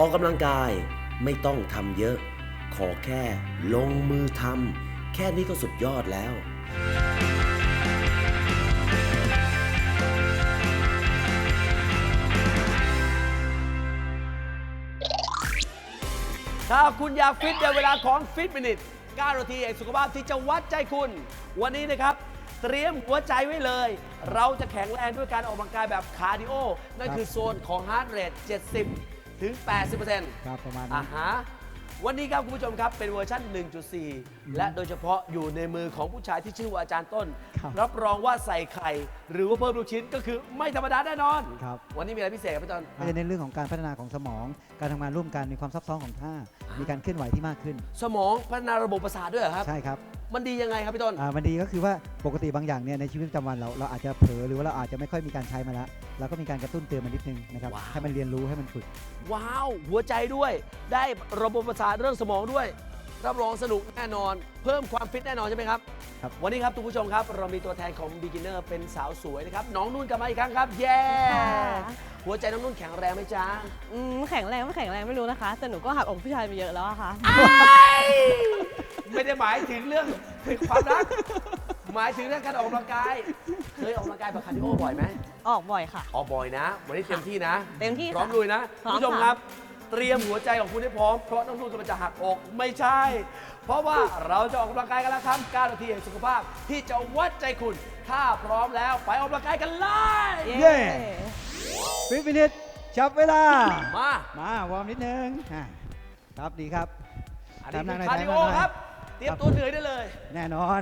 ออกกำลังกายไม่ต้องทำเยอะ ขอแค่ลงมือทำแค่นี้ก็สุดยอดแล้ว ถ้าคุณอยากฟิตในเวลาของฟิตมินิท9นาทีแห่งสุขภาพที่จะวัดใจคุณ วันนี้นะครับ เตรียมหัวใจไว้เลย เราจะแข็งแรงด้วยการออกกำลังกายแบบคาร์ดิโอ นั่นคือโซนของฮาร์ดเรท70 ถึง 80%ครับประมาณนั้อ่านฮะวันนี้ครับคุณผู้ชมครับเป็นเวอร์ชัน1.4 และโดยเฉพาะอยู่ในมือของผู้ชายที่ชื่อว่าอาจารย์ต้น ครับรับรองว่าใส่ไข่ หรือว่าเพิ่มลูกชิ้นก็คือไม่ธรรมดาแน่นอน ครับ วันนี้มีอะไรพิเศษครับพี่ต้น ก็จะเน้นเรื่องของการพัฒนาของสมอง การทำงานร่วมกันมีความซับซ้อนของท่า มีการเคลื่อนไหวที่มากขึ้น สมองพัฒนาระบบประสาทด้วยเหรอครับ ใช่ครับ มันดียังไงครับพี่ต้น อ่ามันดีก็คือว่าปกติบางอย่างเนี่ยในชีวิตประจำวันเราเราอาจจะเผลอหรือว่าเราอาจจะไม่ค่อยมีการใช้มาแล้วเราก็มีการกระตุ้นเตือนมันนิดนึงนะครับว้าว ให้มันเรียนรู้ให้มันฝึก ว้าว หัวใจด้วย ได้ระบบประสาทเรื่องสมองด้วย รับรองสนุกแน่นอน เพิ่มความฟิตแน่นอนใช่ไหมครับ ครับ วันนี้ครับทุกผู้ชมครับ เรามีตัวแทนของ beginner เป็นสาวสวยนะครับ น้องนุ่นกลับมาอีกครั้งครับ เย้ ค่ะ หัวใจน้องนุ่นแข็งแรงไหมจ๊ะอืมแข็งแรงไม่แข็งแรงไม่รู้นะคะ แต่หนูก็หักอกผู้ชายมาเยอะแล้วอะค่ะ ไม่ได้หมายถึงเรื่องความรัก หมายถึงเรื่องการออกกำลังกาย เคยออกกำลังกายแบบคาร์ดิโอบ่อยไหมออกบ่อยค่ะ ออกบ่อยนะ วันนี้เต็มที่นะ เต็มที่พร้อมค่ะลุยนะพร้อมคุณผู้ชมค่ะ ครับ เตรียมหัวใจของคุณให้พร้อม เพราะน้องนุ่นกำลังจะหักอก ไม่ใช่ เพราะว่าเราจะออกกำลังกายกันแล้วครับ9นาทีแห่งสุขภาพที่จะวัดใจคุณ ถ้าพร้อมแล้วไปออกกำลังกายกันเลยเย้ ฟิตมินิทจับเวลา มา มาวอร์มนิดนึงอ่าครับดีครับ อันนี้ตามคือนั่งคาร์ดิโอได้ไหมครับ เตรียมตัวเหนื่อยได้เลยแน่นอน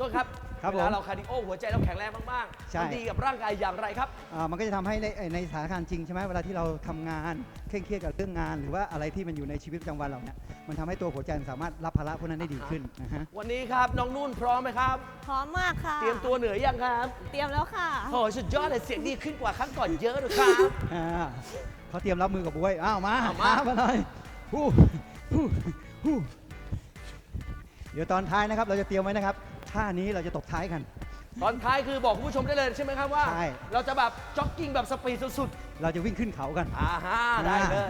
ต้นครับครับเวลาผมเราคาร์ดิโอหัวใจเราแข็งแรงมากใช่ๆมันดีกับร่างกายอย่างไรครับ อ่ามันก็จะทำให้ในในสถานการณ์จริงใช่ไหมเวลาที่เราทำงานเคร่งเครียดกับเรื่องงาน หรือว่าอะไรที่มันอยู่ในชีวิตประจำวันเราเนี่ยมันทำให้ตัวหัวใจมันสามารถรับภาระพวกนั้นได้ดีขึ้นนะฮะ วันนี้ครับน้องนุ่นพร้อมไหมครับ พร้อมมากค่ะเตรียมตัวเหนื่อยยังครับเตรียมแล้วค่ะ โอ้ยสุดยอดเลยเสียงดีขึ้นกว่าครั้งก่อนเยอะเลยครับ อ่าเขาเตรียมรับมือกับบวยอ้าวมาเอามา มาเลยฮู้ฮู้ฮู้ เดี๋ยวตอนท้ายนะครับเราจะเตรียมไว้นะครับท่านี้เราจะตบท้ายกัน ตอนท้ายคือบอกคุณผู้ชมได้เลยใช่ไหมครับว่า ใช่ เราจะแบบจ็อกกิ้งแบบสปีดสุดเราจะวิ่งขึ้นเขากัน ๆอ่าฮะได้เลย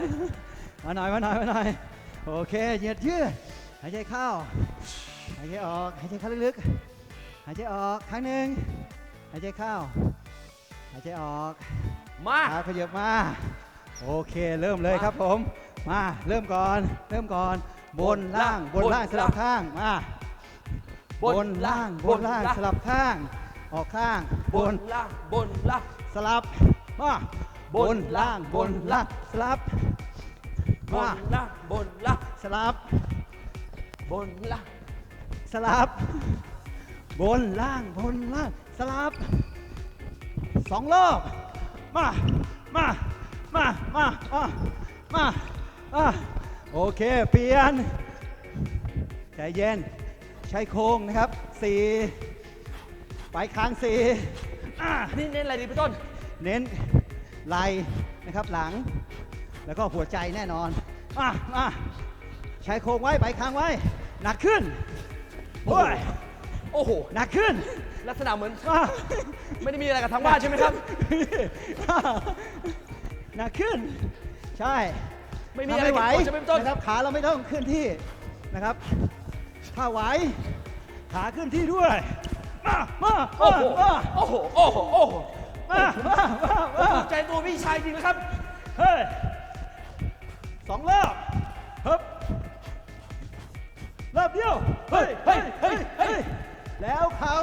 มาหน่อยมาหน่อยมาหน่อยโอเคเหยียดยืดหายใจเข้าหายใจออกหายใจเข้าลึกๆหายใจออกครั้งหนึ่งหายใจเข้าหายใจออกมาขาขยับมา โอเคเริ่มเลยครับผม มาเริ่มก่อน เริ่มก่อน บนล่างบนล่างสลับข้างมาบนล่างบนล่างสลับข้าง ออกข้างบบนนล่างบนล่างสลับมาบบนนล่างบนล่างสลับบมานล่างบนล่างสลับบนล่างสลับบนล่างบนล่างสลับสองรอบมามามามาอะมาอะ โอเค เปลี่ยน ใจเย็น ใช้โค้งนะครับสี่ไปค้างสี่อะอันนี้เน้นอะไรดีพี่ต้น เน้นไหล่นะครับหลัง แล้วก็หัวใจแน่นอนมามาใช้โค้งไว้ไปค้างไว้ หนักขึ้นโอ้ยโอ้โห หนักขึ้น ลักษณะเหมือนมาไม่ได้มีอะไรกับทางบ้านใช่ไหมครับ หนักขึ้น ใช่ ไม่มีทำอะไรไหวเก็บกดใช่ไหมพี่ต้น นะครับขาเราไม่ต้องขึ้นที่นะครับ ถ้าไหวขาขึ้นที่ด้วย มามาโอ้โห มาโอ้โห โอ้โห โอ้โหมามามามาถูกใจตัวพี่ชายจริงนะครับ เฮ้ยสองรอบฮึบรอบเดียวเฮ้ยเฮ้ยเฮ้ยเฮ้ยแล้วเข่า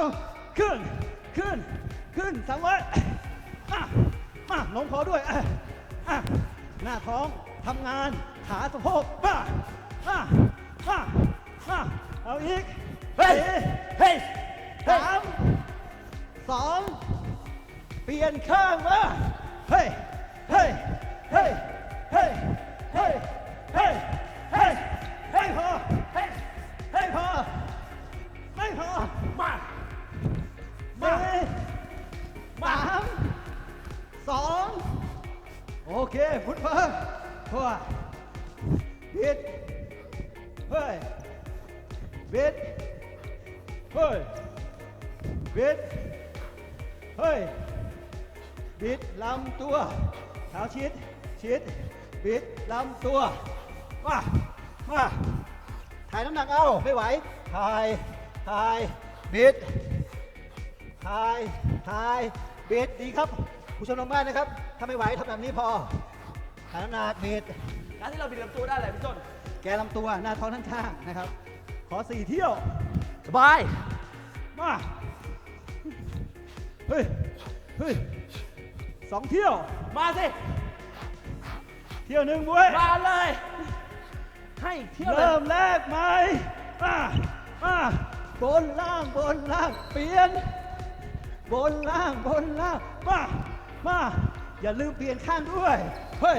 ขึ้นขึ้นขึ้นสั่งไว้อะมาลงคอด้วยอะอะ หน้าท้องทำงาน ขาสะโพกมามามามาเอาอีกเฮ้ยสี่เฮ้ยเฮ้ยสามสองเปลี่ยนข้างมาเฮ้ยเฮ้ยเฮ้ยเฮ้ยเฮ้ยเฮ้ย เคพุทธเพิ่มพัวบิดเฮ้ยบิดเฮ้ยบิดเฮ้ยบิดลำตัวเท้าชิดชิดบิดลำตัวมามาถ่ายน้ำหนักเอาไม่ไหวถ่ายถ่ายบิดถ่ายถ่ายบิดดีครับผู้ชมทางบ้านนะครับถ้าไม่ไหวทำแบบนี้พอ ถ่ายน้ำหนักบิดการที่เราบิดลำตัวได้แหละพี่ต้นแกลำตัวหน้าท้องทั้งข้างนะครับ ขอสี่เที่ยว สบาย มา เฮ้ย เฮ้ยสองเที่ยว มาสิ เที่ยวหนึ่งบ้วยมาเลย ให้เที่ยวเลยเริ่มแรกไหมมามาบนล่างบนล่างเปลี่ยน บนล่างบนล่างมามาอย่าลืมเปลี่ยนข้างด้วย เฮ้ย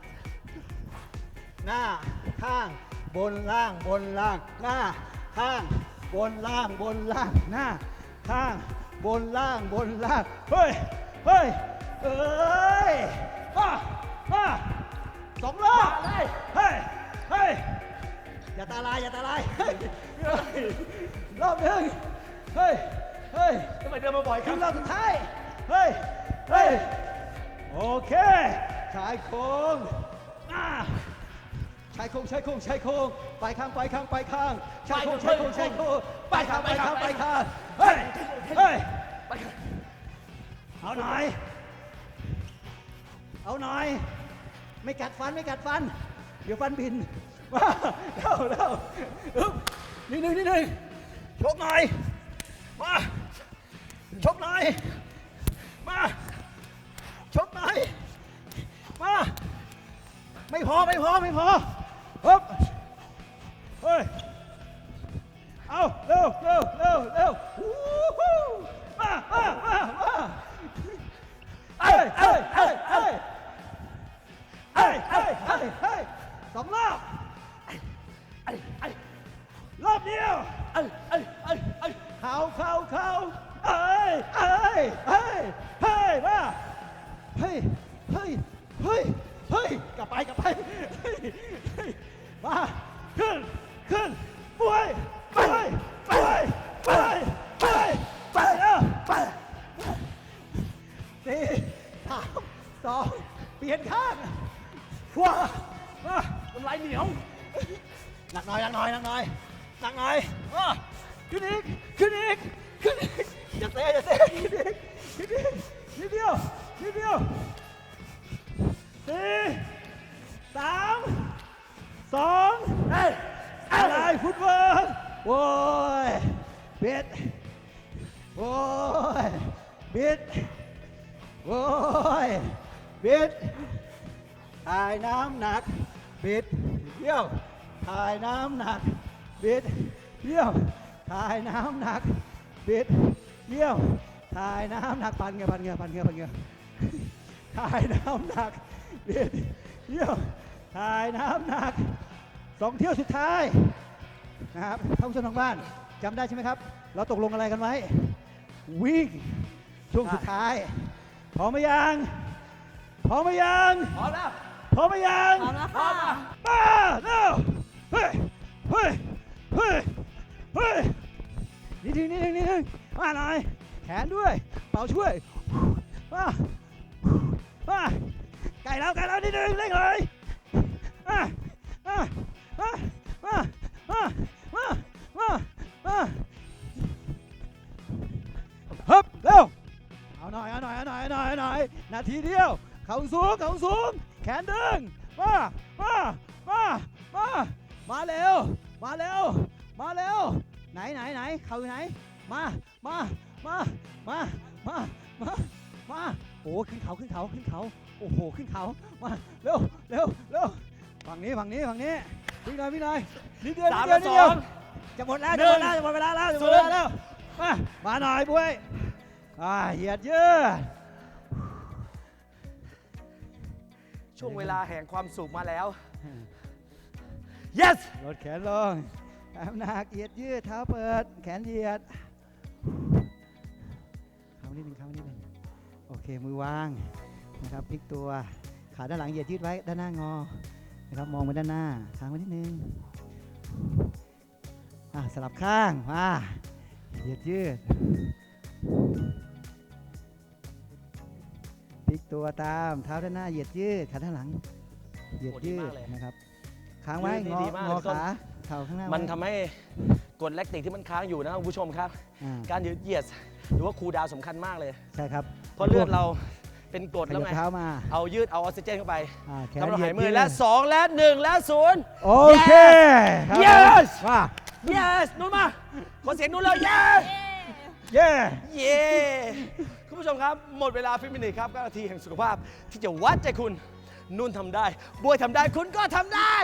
หน้าข้างบนล่างบนล่างหน้าข้างบนล่างบนล่างหน้าข้างบนล่างบนล่างเฮ้ยเฮ้ยเอ้ยมามาสองรอบมาเลยเฮ้ยเฮ้ยอย่าตาลายอย่าตาลายเฮ้ยเฮ้ยรอบหนึ่งเฮ้ยเฮ้ยทำไมเดินมาบ่อยคครัรั้บงรอบสุดท้ายเฮ้ยเฮ้ยโอเคชายโครงอ่าชายโครงชายโครงชายโครงไปข้างไปข้างไปข้างชายโครงชายโครงชายโครงไปข้างไปข้างไปข้างเฮ้ยเฮ้ยไปกันเอาหน่อยเอาหน่อย ไม่กัดฟันไม่กัดฟัน เดี๋ยวฟันบินมาเร็วเร็วอึ๊บนิดหนึ่งนิดหนึ่งชกหน่อยมาชกหน่อยมาชกหน่อยมาไม่พอไม่พอไม่พอ ฮึบเฮ้ย เอาเร็วเร็วเร็วเร็ววู้ฮู้มามามามาเอ้ยเอ้ยเอ้ยเอ้ยเอ้ยเอ้ยเอ้ยเอ้ยสองรอบไอ้ไอ้รอบเดียวไอ้ไอ้ไอ้ไอ้เข่าเข่าเข่าเอ้ยเอ้ยเอ้ยเฮ้ยมาเฮ้ยเฮ้ยเฮ้ยเฮ้ยกลับไปกลับไปเฮ้ย มาขึ้นขึ้นปวยไปไปไปไปไปแล้วไปสี่สามสองเปลี่ยนข้างฟัวมาน้ำลายเหนียวหนักหน่อยหนักหน่อยหนักหน่อยหนักหน่อยอะขึ้นอีกขึ้นอีกขึ้นอีกอย่าเตะอย่าเตะขึ้นอีกขึ้นอีกนิดเดียวนิดเดียว โว้ยบิดโว้ยบิดโว้ยบิดถ่ายน้ำหนักบิดเยี่ยวถ่ายน้ำหนักบิดเยี่ยวถ่ายน้ำหนักบิดเยี่ยวถ่ายน้ำหนักปันเงือปันเงือปันเงือปันเงือถ่ายน้ำหนักบิดเยี่ยวถ่ายน้ำหนักสองเที่ยวสุดท้าย นะครับท่านผู้ชมทางบ้านจำได้ใช่ไหมครับ เราตกลงอะไรกันไว้ วิ่งช่วงสุดท้าย พร้อมไหมยัง พร้อมไหมยัง พร้อมแล้วพร้อมไหมยังพร้อมแล้วพร้อค่ะมแล้วมาเร็วเฮ้ยเฮ้ยเฮ้ยเฮ้ยนิดนึงนิดนึงนิดนึงมาหน่อยแขนด้วย เป่าช่วยมามาใกล้แล้วใกล้แล้วนิดนึงเร่งเลยมามามามามามามา นาทีเดียว เข่าสูงเข่าสูง แขนดึง มา มา มา มา มาเร็ว มาเร็ว มาเร็ว ไหนไหนไหนเข่าอยู่ไหน มา มา มา มา มา มา มาโอ้ขึ้นเขาขึ้นเขาขึ้นเขา โอ้โห ขึ้นเขา มา เร็ว เร็ว เร็ว ฝั่งนี้ ฝั่งนี้ ฝั่งนี้พี่หน่อยพี่หน่อยนิดเดียวนิสาดมเดียวนิดเดียวสองจะหมดแล้วจะหมดแล้วจะหมดเวลาแล้วจะหมดเวลาแล้ว มา มาหน่อยบุ้ยอ่าเหยียดเยืด ช่วงเวลาแห่งความสุขมาแล้ว yes ลดแขนลงน้ำหนักเหยียดยืดเท้าเปิด แขนเหยียดเข้านิดนึงเข้านิดนึงโอเค มือวางนะครับพลิกตัว ขาด้านหลังเหยียดยืดไว้ด้านหน้างอ นะครับ มองไปด้านหน้า ค้างไว้นิดนึงอะสลับข้าง มา เหยียดยืดพลิก ตัวตามเท้าด้านหน้าเหยียดยืดขาด้านหลัง เหยียดโอ้ดียืมาดกเลยนะครับค้างไว้ยืดงอดีมากงเลอยต้นขาเข่าข้างหน้ามันไว้ทำให้กดแลคติกที่มันค้างอยู่นะครับคุณผู้ชมครับอ่าการยืดเหยียดหรือว่าคูลดาวน์สำคัญมากเลยใช่ครับเพราะเลือดเราเป็นกรดขแล้วยับไงเท้ามาเอายืดเอาออกซิเจนเข้าไปอ่าแขนทำเราเหยีหายยดมือยืดและ 2 และ 1 และ 0 โอเคครับ Yes มา yes นู่นมา ขอเสียงนู่นเลย yes เย้เย้คุณ ผู้ชมครับ หมดเวลาฟิมินิครับ9นาทีแห่งสุขภาพ ที่จะวัดใจคุณนุ่นทำได้บวยทำได้คุณก็ทำได้